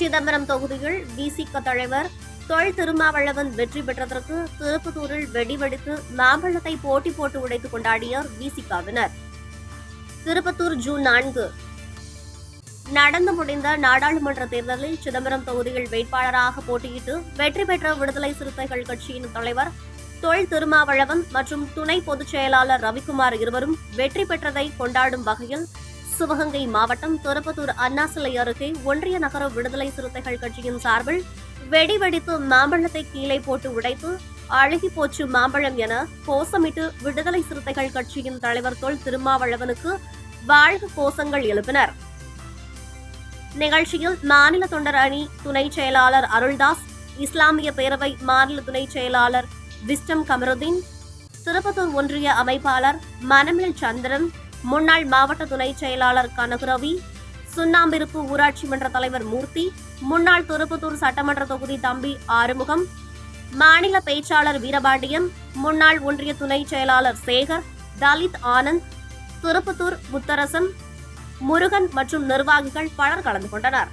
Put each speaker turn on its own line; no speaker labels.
சிதம்பரம் தொகுதியில் விசிக தலைவர் தொல் திருமாவளவன் வெற்றி பெற்றதற்கு திருப்பத்தூரில் வெடிவெடித்து மாம்பழத்தை போட்டி போட்டு உடைத்து கொண்டாடியர் விசிகாவினர் திருப்பத்தூர் ஜூன் நான்கு. நடந்து முடிந்த நாடாளுமன்ற தேர்தலில் சிதம்பரம் தொகுதியில் வேட்பாளராக போட்டியிட்டு வெற்றி பெற்ற விடுதலை சிறுத்தைகள் கட்சியின் தலைவர் தொல் திருமாவளவன் மற்றும் துணை பொதுச் செயலாளர் ரவிக்குமார் இருவரும் வெற்றி பெற்றதை கொண்டாடும் வகையில் சிவகங்கை மாவட்டம் துரப்பத்தூர் அண்ணாசிலை அருகே ஒன்றிய நகர விடுதலை சிறுத்தைகள் கட்சியின் சார்பில் வெடி வெடித்து மாம்பழத்தை கீழே போட்டு உடைத்து அழுகி போச்சு மாம்பழம் என கோஷமிட்டு விடுதலை சிறுத்தைகள் கட்சியின் தலைவர் தொல் திருமாவளவனுக்கு வாழ்வு கோஷங்கள் எழுப்பினர். நிகழ்ச்சியில் மாநில தொண்டர் அணி துணை செயலாளர் அருள்தாஸ் இஸ்லாமிய பேரவை மாநில துணை செயலாளர் விஸ்டம் கமருதீன் திருப்பத்தூர் ஒன்றிய அமைப்பாளர் மனமில் சந்திரன் முன்னாள் மாவட்ட துணை செயலாளர் கனகுரவி சுண்ணாம்பிருப்பு ஊராட்சி மன்ற தலைவர் மூர்த்தி முன்னாள் திருப்பத்தூர் சட்டமன்ற தொகுதி தம்பி ஆறுமுகம் மாநில பேச்சாளர் வீரபாண்டியன் முன்னாள் ஒன்றிய துணை செயலாளர் சேகர் தலித் ஆனந்த் திருப்பத்தூர் முத்தரசன் முருகன் மற்றும் நிர்வாகிகள் பலர் கலந்து கொண்டனர்.